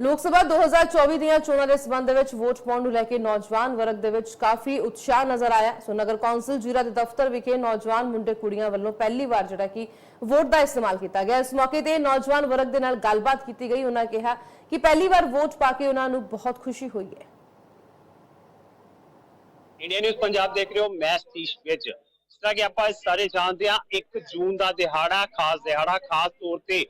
ਲੋਕ ਸਭਾ 2024 ਦੀਆਂ ਚੋਣਾਂ ਦੇ ਸਬੰਧ ਦੇ ਵਿੱਚ ਵੋਟ ਪਾਉਣ ਨੂੰ ਲੈ ਕੇ ਨੌਜਵਾਨ ਵਰਗ ਦੇ ਵਿੱਚ ਕਾਫੀ ਉਤਸ਼ਾਹ ਨਜ਼ਰ ਆਇਆ। ਸੋ ਨਗਰ ਕੌਂਸਲ ਜੀਰਾ ਦੇ ਦਫ਼ਤਰ ਵਿਖੇ ਨੌਜਵਾਨ ਮੁੰਡੇ ਕੁੜੀਆਂ ਵੱਲੋਂ ਪਹਿਲੀ ਵਾਰ ਜਿਹੜਾ ਕਿ ਵੋਟ ਦਾ ਇਸਤੇਮਾਲ ਕੀਤਾ ਗਿਆ। ਇਸ ਮੌਕੇ ਤੇ ਨੌਜਵਾਨ ਵਰਗ ਦੇ ਨਾਲ ਗੱਲਬਾਤ ਕੀਤੀ ਗਈ। ਉਹਨਾਂ ਕਿਹਾ ਕਿ ਪਹਿਲੀ ਵਾਰ ਵੋਟ ਪਾ ਕੇ ਉਹਨਾਂ ਨੂੰ ਬਹੁਤ ਖੁਸ਼ੀ ਹੋਈ ਹੈ। ਇੰਡੀਆ ਨਿਊਜ਼ ਪੰਜਾਬ ਦੇਖ ਰਹੇ ਹੋ। ਮੈਂ ਸਤੀਸ਼ ਵਿੱਚ ਜਿਸ ਤਰ੍ਹਾਂ ਕਿ ਆਪਾਂ ਸਾਰੇ ਜਾਣਦੇ ਹਾਂ 1 ਜੂਨ ਦਾ ਦਿਹਾੜਾ, ਖਾਸ ਦਿਹਾੜਾ, ਖਾਸ ਤੌਰ ਤੇ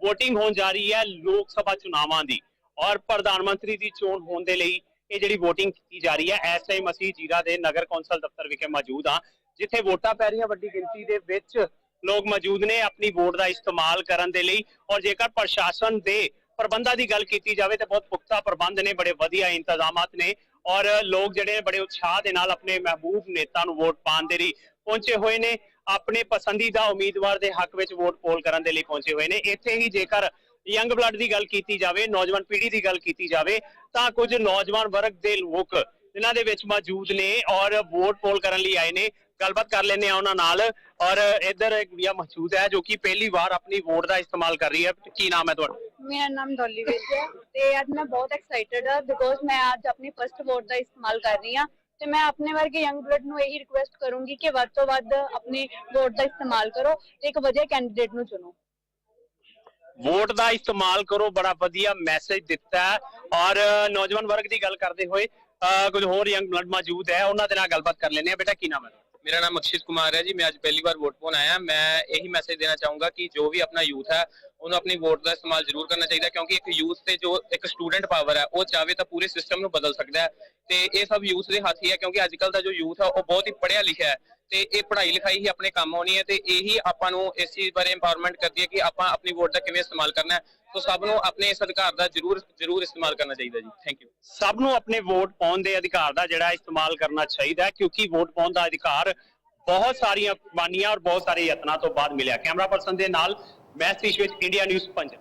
VOTING ਹੋਣ ਜਾ ਰਹੀ ਹੈ ਲੋਕ ਸਭਾ ਚੁਣਾਵਾਂ ਦੀ। ਔਰ ਪ੍ਰਧਾਨ ਮੰਤਰੀ ਦੀ ਚੋਣ ਹੋਣ ਦੇ ਲਈ ਇਹ ਜਿਹੜੀ VOTING ਕੀਤੀ ਜਾ ਰਹੀ ਹੈ, ਇਸ ਟਾਈਮ ਅਸੀਂ ਜੀਰਾ ਦੇ ਨਗਰ ਕੌਂਸਲ ਦਫ਼ਤਰ ਵਿਖੇ ਮੌਜੂਦ ਹਾਂ, ਜਿੱਥੇ ਵੋਟਾਂ ਪੈ ਰਹੀਆਂ ਵੱਡੀ ਗਿਣਤੀ ਦੇ ਵਿੱਚ ਲੋਕ ਮੌਜੂਦ ਨੇ ਆਪਣੀ ਵੋਟ ਦਾ ਇਸਤੇਮਾਲ ਕਰਨ ਦੇ ਲਈ ਔਰ ਜੇਕਰ ਪ੍ਰਸ਼ਾਸਨ ਦੇ ਪ੍ਰਬੰਧਾਂ ਦੀ ਗੱਲ ਕੀਤੀ ਜਾਵੇ ਤਾਂ ਬਹੁਤ ਪੁਖਤਾ ਪ੍ਰਬੰਧ ਨੇ, ਬੜੇ ਵਧੀਆ ਇੰਤਜ਼ਾਮਾਤ ਨੇ ਔਰ ਲੋਕ ਜਿਹੜੇ ਬੜੇ ਉਤਸ਼ਾਹ ਦੇ ਨਾਲ ਆਪਣੇ ਮਹਿਬੂਬ ਨੇਤਾ ਨੂੰ ਵੋਟ ਪਾਉਣ ਦੇ ਲਈ ਪਹੁੰਚੇ ਹੋਏ ਨੇ, ਆਪਣੇ ਪਸੰਦੀਦਾ ਉਮੀਦਵਾਰ ਦੇ ਹੱਕ ਵਿੱਚ ਵੋਟ ਪੋਲ ਕਰਨ ਦੇ ਲਈ ਪਹੁੰਚੇ ਹੋਏ ਨੇ, ਇੱਥੇ ਹੀ ਜੇਕਰ ਯੰਗ ਬਲੱਡ ਦੀ ਗੱਲ ਕੀਤੀ ਜਾਵੇ, ਨੌਜਵਾਨ ਪੀੜ੍ਹੀ ਦੀ ਗੱਲ ਕੀਤੀ ਜਾਵੇ, ਤਾਂ ਕੁਝ ਨੌਜਵਾਨ ਵਰਗ ਦੇ ਲੋਕ ਜਿਨ੍ਹਾਂ ਦੇ ਵਿੱਚ ਮੌਜੂਦ ਨੇ ਔਰ ਵੋਟ ਪੋਲ ਕਰਨ ਲਈ ਆਏ ਨੇ। ਗੱਲਬਾਤ ਕਰ ਲੈਂਦੇ ਆ ਉਹਨਾਂ ਨਾਲ ਔਰ ਇੱਧਰ ਇੱਕ ਗੁੜੀਆ ਮੌਜੂਦ ਹੈ ਜੋ ਕਿ ਪਹਿਲੀ ਵਾਰ ਆਪਣੀ ਵੋਟ ਦਾ ਇਸਤੇਮਾਲ ਕਰ ਰਹੀ ਹੈ। ਕੀ ਨਾਮ ਹੈ ਤੁਹਾਡਾ? ਮੇਰਾ ਨਾਮ ਡੋਲੀ ਵਿਜ ਹੈ ਤੇ ਅੱਜ ਮੈਂ ਬਹੁਤ ਐਕਸਾਈਟਡ ਹਾਂ ਬਿਕੋਜ਼ ਮੈਂ ਅੱਜ ਆਪਣੀ ਫਰਸਟ ਵੋਟ ਦਾ ਇਸਤੇਮਾਲ ਕਰ ਰਹੀ ਹਾਂ ਤੇ ਮੈਂ ਆਪਣੇ ਵਰਗੇ ਯੰਗ ਬਲੱਡ ਨੂੰ ਇਹੀ ਰਿਕੁਐਸਟ ਕਰੂੰਗੀ ਕਿ ਵੱਧ ਤੋਂ ਵੱਧ ਆਪਣੀ ਵੋਟ ਦਾ ਇਸਤੇਮਾਲ ਕਰੋ ਤੇ ਇੱਕ ਵਧੀਆ ਕੈਂਡੀਡੇਟ ਨੂੰ ਚੁਣੋ। ਵੋਟ ਦਾ ਇਸਤੇਮਾਲ ਕਰੋ, ਬੜਾ ਵਧੀਆ ਮੈਸੇਜ ਦਿੱਤਾ ਹੈ। ਔਰ ਨੌਜਵਾਨ ਵਰਗ ਦੀ ਗੱਲ ਕਰਦੇ ਹੋਏ, ਅਹ, ਕੁਝ ਹੋਰ ਯੰਗ ਬਲੱਡ ਮੌਜੂਦ ਹੈ, ਉਹਨਾਂ ਦੇ ਨਾਲ ਗੱਲਬਾਤ ਕਰ ਲੈਂਦੇ ਆ ਬੇਟਾ, ਕੀ ਨਾਮ ਹੈ? ਮੇਰਾ ਨਾਮ ਅਕਸ਼ਿਤ ਕੁਮਾਰ ਹੈ ਜੀ। ਮੈਂ ਅੱਜ ਪਹਿਲੀ ਵਾਰ ਵੋਟ ਪਾਉਣ ਆਇਆ। ਮੈਂ ਇਹੀ ਮੈਸੇਜ ਦੇਣਾ ਚਾਹੂੰਗਾ ਕਿ ਜੋ ਵੀ ਆਪਣਾ ਯੂਥ ਹੈ ਉਹਨੂੰ ਆਪਣੀ ਵੋਟ ਦਾ ਇਸਤੇਮਾਲ ਜ਼ਰੂਰ ਕਰਨਾ ਚਾਹੀਦਾ ਕਿਉਂਕਿ ਇੱਕ ਯੂਥ ਤੇ ਜੋ ਇੱਕ ਸਟੂਡੈਂਟ ਪਾਵਰ ਹੈ, ਉਹ ਚਾਹਵੇ ਤਾਂ ਪੂਰੇ ਸਿਸਟਮ ਨੂੰ ਬਦਲ ਸਕਦਾ ਹੈ। ਤੇ ਇਹ ਸਭ ਯੂਥ ਦੇ ਹੱਥ ਹੀ ਹੈ, ਕਿਉਂਕਿ ਅੱਜ ਕੱਲ ਦਾ ਜੋ ਯੂਥ ਹੈ, ਉਹ ਬਹੁਤ ਹੀ ਪੜ੍ਹਿਆ ਲਿਖਿਆ ਹੈ। ਤੇ ਇਹ ਪੜ੍ਹਾਈ ਲਿਖਾਈ ਹੀ ਆਪਣੇ ਕੰਮ ਆਉਣੀ ਹੈ ਤੇ ਇਹੀ ਆਪਾਂ ਨੂੰ ਇਸ ਚੀਜ਼ ਬਾਰੇ ਇੰਪਾਵਰਮੈਂਟ ਕਰਦੀ ਹੈ ਕਿ ਆਪਾਂ ਆਪਣੀ ਵੋਟ ਦਾ ਕਿਵੇਂ ਇਸਤੇਮਾਲ ਕਰਨਾ ਹੈ। ਸੋ ਸਭ ਨੂੰ ਆਪਣੇ ਇਸ ਅਧਿਕਾਰ ਦਾ ਜ਼ਰੂਰ ਜ਼ਰੂਰ ਇਸਤੇਮਾਲ ਕਰਨਾ ਚਾਹੀਦਾ ਜੀ। ਥੈਂਕ ਯੂ ਸਭ ਨੂੰ ਆਪਣੇ ਵੋਟ ਪਾਉਣ ਦੇ ਅਧਿਕਾਰ ਦਾ ਜਿਹੜਾ ਇਸਤੇਮਾਲ ਕਰਨਾ ਚਾਹੀਦਾ ਕਿਉਂਕਿ ਵੋਟ ਪਾਉਣ ਦਾ ਅਧਿਕਾਰ ਬਹੁਤ ਸਾਰੀਆਂ ਕੁਰਬਾਨੀਆਂ ਔਰ ਬਹੁਤ ਸਾਰੇ ਯਤਨਾਂ ਤੋਂ ਬਾਅਦ ਮਿਲਿਆ। ਕੈਮਰਾ ਪਰਸਨ ਦੇ ਨਾਲ ਮੈਂ ਸਤੀਸ਼ ਇੰਡੀਆ ਨਿਊਜ਼ ਪੰਜ।